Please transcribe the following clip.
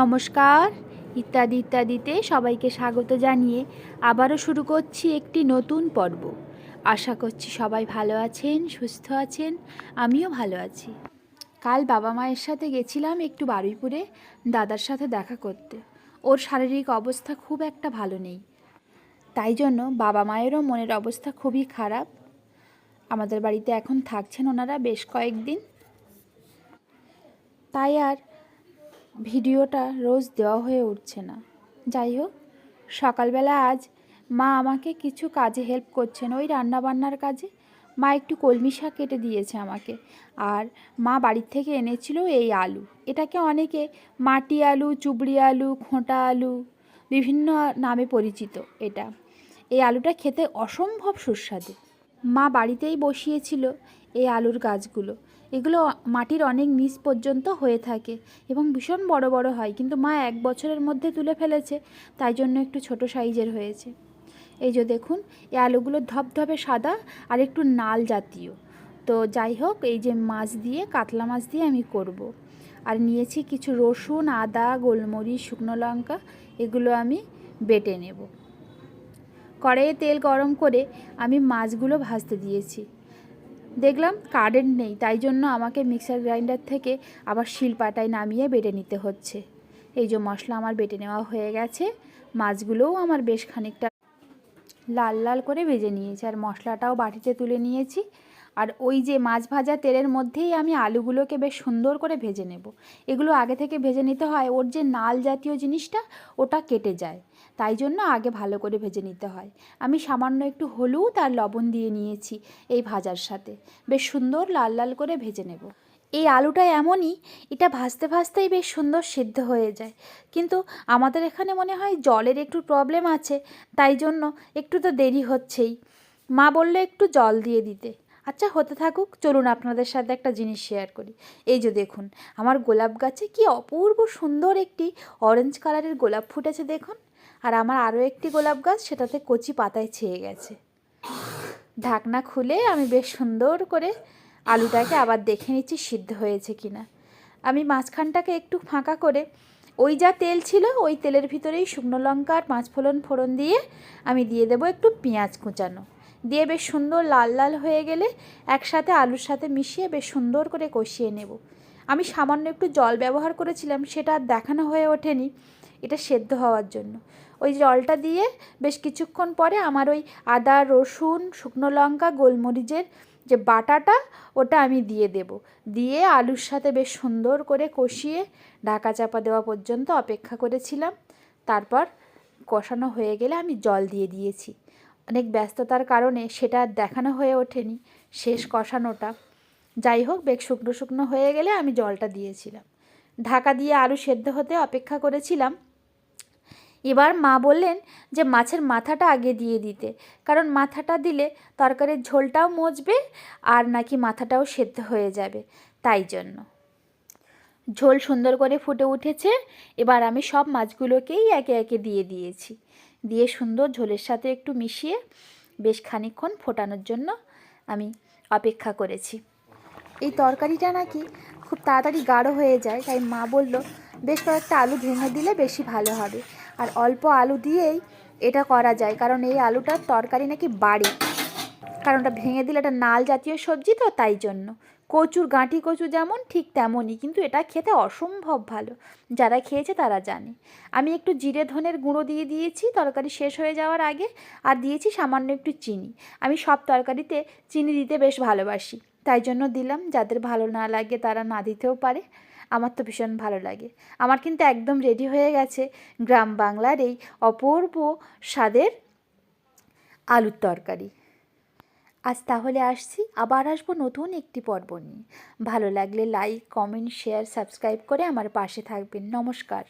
নমস্কার। ইত্যাদি ইত্যাদিতে সবাইকে স্বাগত জানিয়ে আবারও শুরু করছি একটি নতুন পর্ব। আশা করছি সবাই ভালো আছেন, সুস্থ আছেন, আমিও ভালো আছি। কাল বাবা মায়ের সাথে গেছিলাম একটু বারুইপুরে দাদার সাথে দেখা করতে। ওর শারীরিক অবস্থা খুব একটা ভালো নেই। তাই জন্য বাবা মায়েরও মনের অবস্থা খুবই খারাপ। আমাদের বাড়িতে এখন থাকছেন ওনারা বেশ কয়েকদিন। তাই আর ভিডিওটা রোজ দেওয়া হয়ে উঠছে না। যাই হোক, সকালবেলা আজ মা আমাকে কিছু কাজে হেল্প করছেন। ওই রান্নাবান্নার কাজে মা একটু কলমি শাক কেটে দিয়েছে আমাকে। আর মা বাড়ির থেকে এনেছিল এই আলু। এটাকে অনেকে মাটি আলু, চুবড়ি আলু, খোঁটা আলু, বিভিন্ন নামে পরিচিত এটা। এই আলুটা খেতে অসম্ভব সুস্বাদু। মা বাড়িতেই বসিয়েছিল এই আলুর গাছগুলো। এগুলো মাটির অনেক নিচ পর্যন্ত হয়ে থাকে এবং ভীষণ বড় বড় হয়। কিন্তু মা এক বছরের মধ্যে তুলে ফেলেছে, তাই জন্য একটু ছোট সাইজের হয়েছে। এই যে দেখুন, এই আলুগুলো ধপধপে সাদা আর একটু নাল জাতীয়। তো যাই হোক, এই যে মাছ দিয়ে, কাতলা মাছ দিয়ে আমি করব। আর নিয়েছি কিছু রসুন, আদা, গোলমরিচ, শুকনো লঙ্কা, এগুলো আমি বেটে নেব। কড়াইয়ে তেল গরম করে আমি মাছগুলো ভাজতে দিয়েছি। দেখলাম কারেন্ট নেই, তাই জন্য আমাকে মিক্সার গ্রাইন্ডার থেকে আবার শিলপাটায় নামিয়ে বেটে নিতে হচ্ছে। এই যে মশলা আমার বেটে নেওয়া হয়ে গেছে, মাছগুলোও আমার বেশ খানিকটা লাল লাল করে ভেজে নিয়েছি আর মশলাটাও বাটিতে তুলে নিয়েছি। আর ওই যে মাছ ভাজা তেলের মধ্যেই আমি আলুগুলোকে বেশ সুন্দর করে ভেজে নেব। এগুলো আগে থেকে ভেজে নিতে হয়, ওর যে নাল জাতীয় জিনিসটা, ওটা কেটে যায়। তাই জন্য আগে ভালো করে ভেজে নিতে হয়। আমি সামান্য একটু হলুদ আর লবণ দিয়ে নিয়েছি এই ভাজার সাথে। বেশ সুন্দর লাল লাল করে ভেজে নেব। এই আলুটা এমনই, এটা ভাজতে ভাজতেই বেশ সুন্দর সিদ্ধ হয়ে যায়। কিন্তু আমাদের এখানে মনে হয় জলের একটু প্রবলেম আছে, তাই জন্য একটু তো দেরি হচ্ছেই। মা বললে একটু জল দিয়ে দিতে। আচ্ছা হতে থাকুক, চলুন আপনাদের সাথে একটা জিনিস শেয়ার করি। এই যে দেখুন, আমার গোলাপ গাছে কি অপূর্ব সুন্দর একটি অরেঞ্জ কালারের গোলাপ ফুটেছে দেখুন। আর আমার আরও একটি গোলাপ গাছ, সেটাতে কচি পাতায় ছেয়ে গেছে। ঢাকনা খুলে আমি বেশ সুন্দর করে আলুটাকে আবার দেখে নিচ্ছি সিদ্ধ হয়েছে কি না আমি মাঝখানটাকে একটু ফাঁকা করে, ওই যা তেল ছিল, ওই তেলের ভিতরেই শুকনো লঙ্কা আর পাঁচ ফোড়ন ফোড়ন দিয়ে আমি দিয়ে দেবো একটু পেঁয়াজ কুচানো। দিয়ে বেশ সুন্দর লাল লাল হয়ে গেলে একসাথে আলুর সাথে মিশিয়ে বেশ সুন্দর করে কষিয়ে নেব। আমি সামান্য একটু জল ব্যবহার করেছিলাম, সেটা আর দেখানো হয়ে ওঠেনি এটা সেদ্ধ হওয়ার জন্য। ওই জলটা দিয়ে বেশ কিছুক্ষণ পরে আমার ওই আদা, রসুন, শুকনো লঙ্কা, গোলমরিচের যে বাটাটা, ওটা আমি দিয়ে দেব। দিয়ে আলুর সাথে বেশ সুন্দর করে কষিয়ে ঢাকা চাপা দেওয়া পর্যন্ত অপেক্ষা করেছিলাম। তারপর কষানো হয়ে গেলে আমি জল দিয়ে দিয়েছি। অনেক ব্যস্ততার কারণে সেটা আর দেখানো হয়ে ওঠেনি, শেষ কষানোটা। যাই হোক, বেশ শুকনো শুকনো হয়ে গেলে আমি জলটা দিয়েছিলাম। ঢাকা দিয়ে আলু সেদ্ধ হতে অপেক্ষা করেছিলাম। এবার মা বললেন যে, মাছের মাথাটা আগে দিয়ে দিতে, কারণ মাথাটা দিলে তরকারির ঝোলটাও মজবে আর নাকি মাথাটাও সেদ্ধ হয়ে যাবে। তাই জন্য। ঝোল সুন্দর করে ফুটে উঠেছে। এবার আমি সব মাছগুলোকেই একে একে দিয়ে দিয়েছি। দিয়ে সুন্দর ঝোলের সাথে একটু মিশিয়ে বেশ খানিক্ষণ ফোটানোর জন্য আমি অপেক্ষা করেছি। এই তরকারিটা নাকি খুব তাড়াতাড়ি গাঢ় হয়ে যায়, তাই মা বলল, বেশ কয়েকটা আলু ভেঙে দিলে বেশি ভালো হবে। আর অল্প আলু দিয়েই এটা করা যায়, কারণ এই আলুটার তরকারি নাকি বাড়ে। কারণ ওটা ভেঙে দিলে এটা নাল জাতীয় সবজি তো, তাই জন্য। কচুর গাঁটি কচু যেমন, ঠিক তেমনই, কিন্তু এটা খেতে অসম্ভব ভালো। যারা খেয়েছে তারা জানে। আমি একটু জিরে ধনের গুঁড়ো দিয়ে দিয়েছি, তরকারি শেষ হয়ে যাওয়ার আগে, আর দিয়েছি সামান্য একটু চিনি। আমি সব তরকারিতে চিনি দিতে বেশ ভালোবাসি, তাই জন্য দিলাম। যাদের ভালো না লাগে তারা না দিতেও পারে। আমার তো ভীষণ ভালো লাগে। আমার কিন্তু একদম রেডি হয়ে গেছে গ্রাম বাংলার এই অপূর্ব স্বাদের আলুর তরকারি। আজ তাহলে আসছি, আবার আসব নতুন একটি পর্ব নিয়ে। ভালো লাগলে লাইক কমেন্ট শেয়ার সাবস্ক্রাইব করে আমার পাশে থাকবেন। নমস্কার।